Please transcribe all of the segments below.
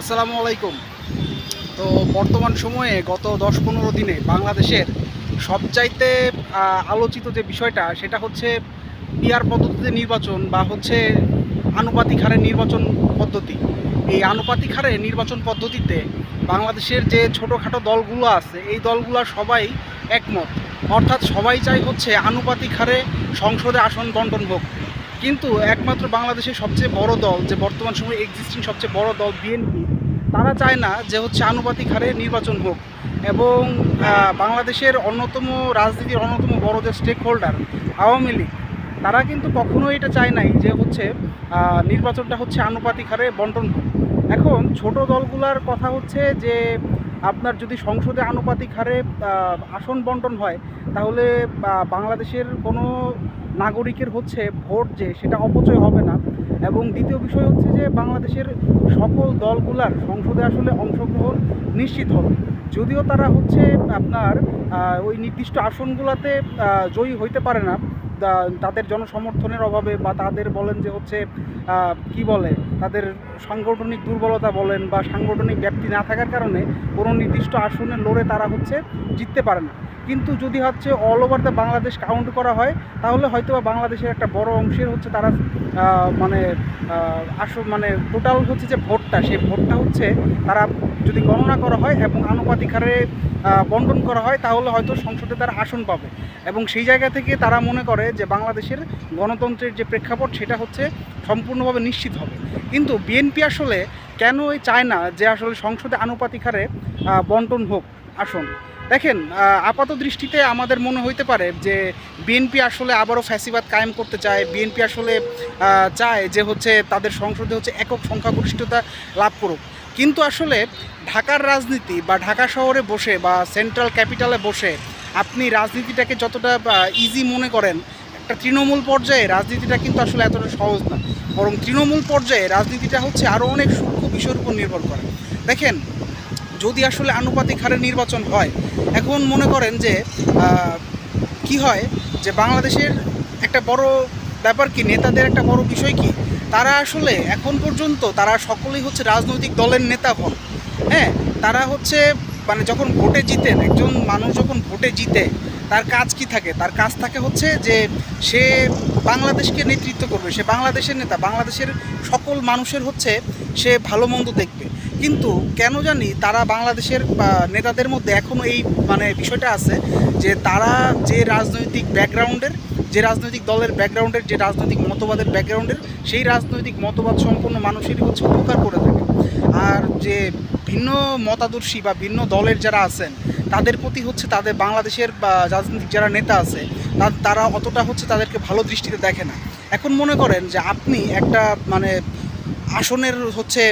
আসসালামু আলাইকুম। তো বর্তমান সময়ে গত দশ পনেরো দিনে বাংলাদেশের সবচাইতে আলোচিত যে বিষয়টা, সেটা হচ্ছে পিয়ার পদ্ধতিতে নির্বাচন বা হচ্ছে আনুপাতিক হারে নির্বাচন পদ্ধতি। এই আনুপাতিক হারে নির্বাচন পদ্ধতিতে বাংলাদেশের যে ছোটোখাটো দলগুলো আছে, এই দলগুলো সবাই একমত। অর্থাৎ সবাই চাই হচ্ছে আনুপাতিক হারে সংসদে আসন বন্টন হোক। কিন্তু একমাত্র বাংলাদেশের সবচেয়ে বড় দল, যে বর্তমান সময়ে এক্সিস্টিং সবচেয়ে বড় দল বিএনপি তারা চায় না যে হচ্ছে আনুপাতিক হারে নির্বাচন হোক। এবং বাংলাদেশের অন্যতম রাজনীতির অন্যতম বড় যে স্টেক হোল্ডার আওয়ামী লীগ, তারা কিন্তু কখনোই এটা চায় নাই যে হচ্ছে নির্বাচনটা হচ্ছে আনুপাতিক হারে বন্টন হোক। এখন ছোট দলগুলার কথা হচ্ছে যে, আপনার যদি সংসদে আনুপাতিক হারে আসন বন্টন হয়, তাহলে বাংলাদেশের কোনো নাগরিকের হচ্ছে ভোট যে সেটা অপচয় হবে না। এবং দ্বিতীয় বিষয় হচ্ছে যে বাংলাদেশের সকল দলগুলার সংসদে আসলে অংশগ্রহণ নিশ্চিত হবে। যদিও তারা হচ্ছে আপনার ওই নির্দিষ্ট আসনগুলোতে জয়ী হইতে পারে না। তাদের জনসমর্থনের অভাবে বা তাদের বলেন যে হচ্ছে কি বলে, তাদের সাংগঠনিক দুর্বলতা বলেন বা সাংগঠনিক ব্যাপ্তি না থাকার কারণে কোনো নির্দিষ্ট আসনে লড়ে তারা হচ্ছে জিততে পারে না। কিন্তু যদি হচ্ছে all over the Bangladesh count করা হয়, তাহলে হয়তো বা বাংলাদেশের একটা বড় অংশের হচ্ছে তারা মানে আসল মানে টোটাল হচ্ছে যে ভোটটা সেই ভোটটা হচ্ছে তারা যদি গণনা করা হয় এবং আনুপাতিক হারে বন্টন করা হয়, তাহলে হয়তো সংসদে তারা আসন পাবে। এবং সেই জায়গা থেকে তারা মনে করে যে বাংলাদেশের গণতন্ত্রের যে প্রেক্ষাপট, সেটা হচ্ছে সম্পূর্ণভাবে নিশ্চিত হবে। কিন্তু বিএনপি আসলে কেন এই চায় না যে আসলে সংসদে আনুপাতিক হারে বন্টন হোক? আসন। দেখেন আপাত দৃষ্টিতে আমাদের মনে হইতে পারে যে বিএনপি আসলে আবারও ফ্যাসিবাদ কায়েম করতে চায়। বিএনপি আসলে চায় যে হচ্ছে তাদের সংসদে হচ্ছে একক সংখ্যাগরিষ্ঠতা লাভ করুক। কিন্তু আসলে ঢাকার রাজনীতি বা ঢাকা শহরে বসে বা সেন্ট্রাল ক্যাপিটালে বসে আপনি রাজনীতিটাকে যতটা ইজি মনে করেন একটা তৃণমূল পর্যায়ে রাজনীতিটা কিন্তু আসলে এতটা সহজ না। বরং তৃণমূল পর্যায়ে রাজনীতিটা হচ্ছে আরও অনেক সূক্ষ্ম বিষয়ের উপর নির্ভর করে। দেখেন, যদি আসলে আনুপাতিক হারে নির্বাচন হয়, এখন মনে করেন যে কি হয় যে বাংলাদেশের একটা বড় ব্যাপার কি, নেতাদের একটা বড় বিষয় কি, তারা আসলে এখন পর্যন্ত তারা সকলেই হচ্ছে রাজনৈতিক দলের নেতা হন। হ্যাঁ তারা হচ্ছে মানে যখন ভোটে জিতেন, একজন মানুষ যখন ভোটে জিতে তার কাজ কি থাকে? তার কাজ থাকে হচ্ছে যে সে বাংলাদেশকে নেতৃত্ব করবে, সে বাংলাদেশের নেতা, বাংলাদেশের সকল মানুষের হচ্ছে সে ভালো মন্দ দেখবে। কিন্তু কেন জানি তারা বাংলাদেশের নেতাদের মধ্যে এখনও এই মানে বিষয়টা আছে যে তারা যে রাজনৈতিক ব্যাকগ্রাউন্ডের, যে রাজনৈতিক দলের ব্যাকগ্রাউন্ডের, যে রাজনৈতিক মতবাদের ব্যাকগ্রাউন্ডের, সেই রাজনৈতিক মতবাদ সম্পন্ন মানুষেরই হচ্ছে উপকার করে থাকে। আর যে ভিন্ন মতাদর্শী বা ভিন্ন দলের যারা আছেন তাদের প্রতি হচ্ছে তাদের বাংলাদেশের রাজনৈতিক যারা নেতা আছে তারা অতটা হচ্ছে তাদেরকে ভালো দৃষ্টিতে দেখে না। এখন মনে করেন যে আপনি একটা মানে আসনের হচ্ছে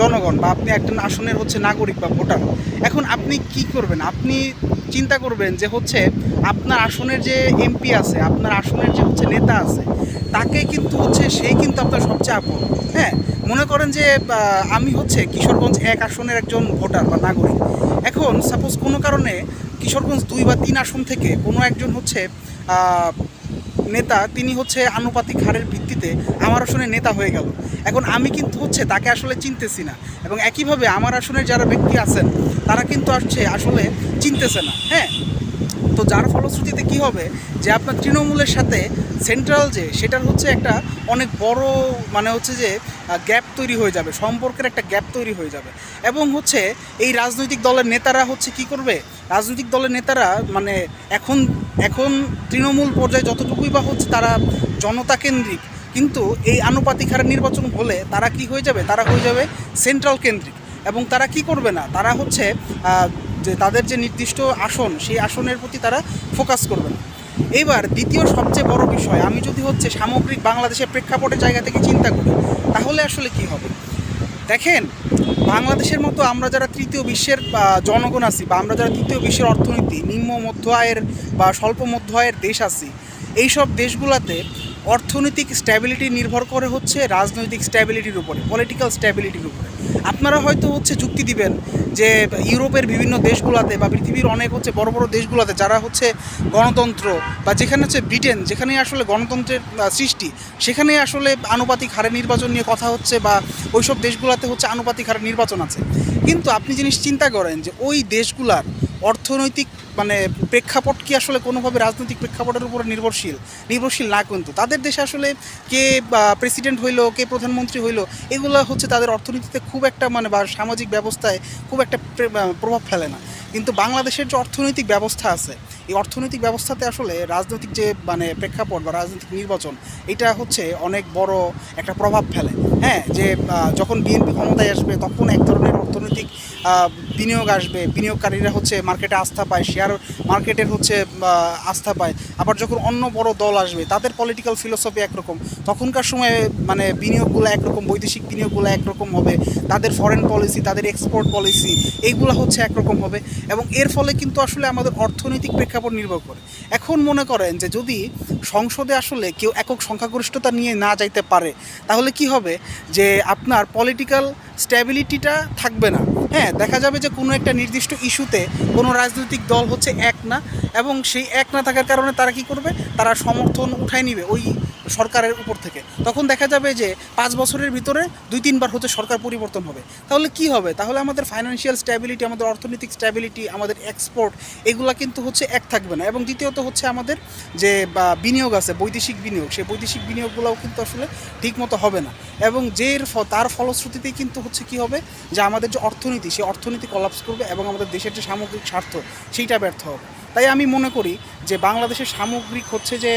জনগণ বা আপনি একটা আসনের হচ্ছে নাগরিক বা ভোটার, এখন আপনি কি করবেন? আপনি চিন্তা করবেন যে হচ্ছে আপনার আসনের যে এমপি আছে, আপনার আসনের যে হচ্ছে নেতা আছে, তাকে কিন্তু হচ্ছে সেই কিন্তু আপনার সবচেয়ে আপন হ্যাঁ? মনে করেন যে আমি হচ্ছে কিশোরগঞ্জ এক আসনের একজন ভোটার বা নাগরিক। এখন সাপোজ কোনো কারণে কিশোরগঞ্জ দুই বা তিন আসন থেকে কোনো একজন হচ্ছে নেতা, তিনি হচ্ছে আনুপাতিক হারের ভিত্তিতে আমার আসনে নেতা হয়ে গেল। এখন আমি কিন্তু হচ্ছে তাকে আসলে চিনতেছি না এবং একইভাবে আমার আসনের যারা ব্যক্তি আছেন, তারা কিন্তু আসছে, আসলে চিনতেছে না। হ্যাঁ? তো যার ফলশ্রুতিতে কি হবে? যে আপনার তৃণমূলের সাথে সেন্ট্রাল যে, সেটার হচ্ছে একটা অনেক বড় মানে হচ্ছে যে গ্যাপ তৈরি হয়ে যাবে, সম্পর্কের একটা গ্যাপ তৈরি হয়ে যাবে। এবং হচ্ছে এই রাজনৈতিক দলের নেতারা হচ্ছে কি করবে? রাজনৈতিক দলের নেতারা মানে এখন এখন তৃণমূল পর্যায়ে যতটুকুই বা হচ্ছে তারা জনতা কেন্দ্রিক, কিন্তু এই আনুপাতিক হারে নির্বাচন হলে তারা কি হয়ে যাবে? তারা হয়ে যাবে সেন্ট্রাল কেন্দ্রিক। এবং তারা কি করবে না? তারা হচ্ছে যে তাদের যে নির্দিষ্ট আসন, সেই আসনের প্রতি তারা ফোকাস করবে না। এইবার দ্বিতীয় সবচেয়ে বড় বিষয়, আমি যদি হচ্ছে সামগ্রিক বাংলাদেশের প্রেক্ষাপটের জায়গা থেকে চিন্তা করি, তাহলে আসলে কি হবে? দেখেন, বাংলাদেশের মতো আমরা যারা তৃতীয় বিশ্বের জনগণ আছি বা আমরা যারা তৃতীয় বিশ্বের অর্থনীতি, নিম্ন, মধ্য আয়ের বা স্বল্প মধ্য আয়ের দেশ আছি, এইসব দেশগুলোতে অর্থনৈতিক স্ট্যাবিলিটি নির্ভর করে হচ্ছে রাজনৈতিক স্ট্যাবিলিটির উপরে পলিটিক্যাল স্ট্যাবিলিটির উপরে। আপনারা হয়তো হচ্ছে যুক্তি দিবেন যে ইউরোপের বিভিন্ন দেশগুলোতে বা পৃথিবীর অনেক হচ্ছে বড় বড় দেশগুলোতে যারা হচ্ছে গণতন্ত্র বা যেখানে হচ্ছে ব্রিটেন যেখানে আসলে গণতন্ত্রের সৃষ্টি, সেখানে আসলে আনুপাতিক হারে নির্বাচন নিয়ে কথা হচ্ছে বা ওইসব দেশগুলোতে হচ্ছে আনুপাতিক হারে নির্বাচন আছে। কিন্তু আপনি জিনিস চিন্তা করেন যে ওই দেশগুলার অর্থনৈতিক মানে প্রেক্ষাপট কি আসলে কোনোভাবে রাজনৈতিক প্রেক্ষাপটের উপরে নির্ভরশীল? নির্ভরশীল না কিন্তু। তাদের দেশে আসলে কে প্রেসিডেন্ট হইল, কে প্রধানমন্ত্রী হইল, এগুলো হচ্ছে তাদের অর্থনীতিতে খুব একটা মানে বা, সামাজিক ব্যবস্থায় খুব একটা প্রভাব ফেলে না। কিন্তু বাংলাদেশের যে অর্থনৈতিক ব্যবস্থা আছে, এই অর্থনৈতিক ব্যবস্থাতে আসলে রাজনৈতিক যে মানে প্রেক্ষাপট বা রাজনৈতিক নির্বাচন, এটা হচ্ছে অনেক বড় একটা প্রভাব ফেলে। হ্যাঁ যে যখন বিএনপি ক্ষমতায় আসবে, তখন এক ধরনের অর্থনৈতিক বিনিয়োগ আসবে, বিনিয়োগকারীরা হচ্ছে মার্কেটে আস্থা পায় শেয়ার মার্কেটের হচ্ছে আস্থা পায়। আবার যখন অন্য বড় দল আসবে, তাদের পলিটিক্যাল ফিলোসফি একরকম। তখনকার সময়ে মানে বিনিয়োগগুলো একরকম, বৈদেশিক বিনিয়োগগুলো একরকম হবে, তাদের ফরেন পলিসি তাদের এক্সপোর্ট পলিসি এইগুলো হচ্ছে একরকম হবে। এবং এর ফলে কিন্তু আসলে আমাদের অর্থনৈতিক প্রেক্ষাপট নির্ভর করে। এখন মনে করেন যে যদি সংসদে আসলে কেউ একক সংখ্যাগরিষ্ঠতা নিয়ে না যাইতে পারে, তাহলে কি হবে? যে আপনার পলিটিক্যাল স্ট্যাবিলিটিটা থাকবে না। হ্যাঁ দেখা যাবে যে কোনো একটা নির্দিষ্ট ইস্যুতে কোনো রাজনৈতিক দল হচ্ছে এক না, এবং সেই এক না থাকার কারণে তারা কি করবে? তারা সমর্থন উঠায় নিবে। ওই সরকারের উপর থেকে। তখন দেখা যাবে যে পাঁচ বছরের ভিতরে দুই, তিনবার হচ্ছে সরকার পরিবর্তন হবে। তাহলে কি হবে? তাহলে আমাদের ফাইন্যান্সিয়াল স্ট্যাবিলিটি আমাদের অর্থনৈতিক স্ট্যাবিলিটি আমাদের এক্সপোর্ট এগুলা কিন্তু হচ্ছে এক থাকবে না। এবং দ্বিতীয়ত হচ্ছে আমাদের যে বিনিয়োগ আছে, বৈদেশিক বিনিয়োগ, সেই বৈদেশিক বিনিয়োগগুলোও কিন্তু আসলে ঠিকমতো হবে না। এবং যে তার ফলশ্রুতিতেই কিন্তু হচ্ছে কি হবে? যে আমাদের যে অর্থনীতি সেই অর্থনীতি কলাপস করবে এবং আমাদের দেশের যে সামগ্রিক স্বার্থ, সেইটা ব্যর্থ হবে। তাই আমি মনে করি যে বাংলাদেশের সামগ্রিক হচ্ছে যে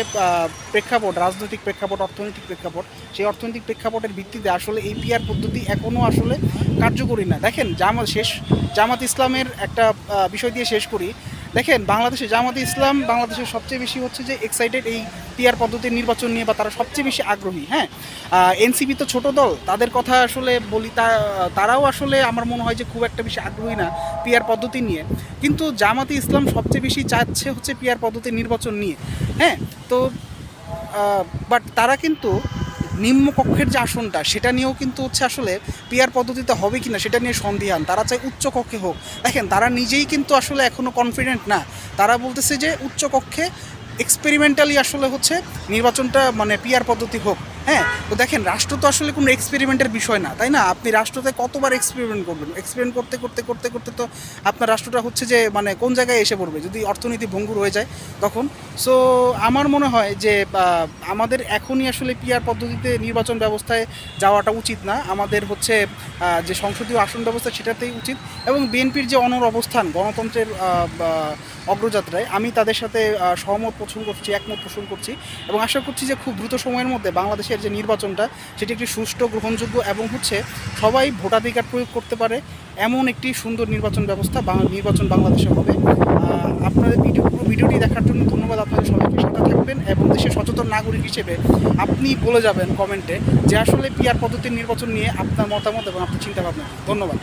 প্রেক্ষাপট, রাজনৈতিক প্রেক্ষাপট, অর্থনৈতিক প্রেক্ষাপট, সেই অর্থনৈতিক প্রেক্ষাপটের ভিত্তিতে আসলে এই পিআর পদ্ধতি এখনও আসলে কার্যকরী না। দেখেন জামাত শেষ, জামাত ইসলামের একটা বিষয় দিয়ে শেষ করি দেখেন, বাংলাদেশে জামাতে ইসলাম বাংলাদেশের সবচেয়ে বেশি হচ্ছে যে এক্সাইটেড এই পিআর পদ্ধতির নির্বাচন নিয়ে বা তারা সবচেয়ে বেশি আগ্রহী হ্যাঁ? এনসিপি তো ছোট দল, তাদের কথা আসলে বলি, তা, তারাও আসলে আমার মনে হয় যে খুব একটা বেশি আগ্রহী না পিয়ার পদ্ধতি নিয়ে। কিন্তু জামাতে ইসলাম সবচেয়ে বেশি চাচ্ছে হচ্ছে পিয়ার পদ্ধতির নির্বাচন নিয়ে হ্যাঁ? তো বাট তারা কিন্তু নিম্নকক্ষের যে আসনটা, সেটা নিয়েও কিন্তু হচ্ছে আসলে পিয়ার পদ্ধতিতে হবে কিনা সেটা নিয়ে সন্দেহান তারা চায় উচ্চকক্ষে হোক। দেখেন, তারা নিজেই কিন্তু আসলে এখনও কনফিডেন্ট না। তারা বলতেছে যে উচ্চকক্ষে এক্সপেরিমেন্টালি আসলে হচ্ছে নির্বাচনটা মানে পিয়ার পদ্ধতি হোক। হ্যাঁ তো দেখেন, রাষ্ট্র তো আসলে কোনো এক্সপেরিমেন্টের বিষয় না, তাই না? আপনি রাষ্ট্রতে কতবার এক্সপেরিমেন্ট করবেন? এক্সপেরিমেন্ট করতে করতে করতে করতে তো আপনার রাষ্ট্রটা হচ্ছে যে মানে কোন জায়গায় এসে পড়বে? যদি অর্থনীতি ভঙ্গুর হয়ে যায় তখন। সো আমার মনে হয় যে আমাদের এখনই আসলে পিআর পদ্ধতিতে নির্বাচন ব্যবস্থায় যাওয়াটা উচিত না। আমাদের হচ্ছে যে সংসদীয় আসন ব্যবস্থা সেটাতেই উচিত। এবং বিএনপির যে অনর অবস্থান, গণতন্ত্রের অগ্রযাত্রায়, আমি তাদের সাথে সহমত পোষণ করছি, একমত পোষণ করছি। এবং আশা করছি যে, খুব দ্রুত সময়ের মধ্যে বাংলাদেশের যে নির্বাচনটা, সেটি একটি সুষ্ঠু, গ্রহণযোগ্য এবং হচ্ছে সবাই ভোটাধিকার প্রয়োগ করতে পারে এমন একটি সুন্দর নির্বাচন ব্যবস্থা নির্বাচন বাংলাদেশে হবে। আপনাদের ভিডিও, পুরো ভিডিওটি দেখার জন্য ধন্যবাদ। আপনাদের সবাইকে সাথে থাকবেন এবং দেশের সচেতন নাগরিক হিসেবে আপনি বলে যাবেন কমেন্টে যে আসলে পিআর পদ্ধতির নির্বাচন নিয়ে আপনার মতামত এবং আপনার চিন্তাভাবনা। ধন্যবাদ।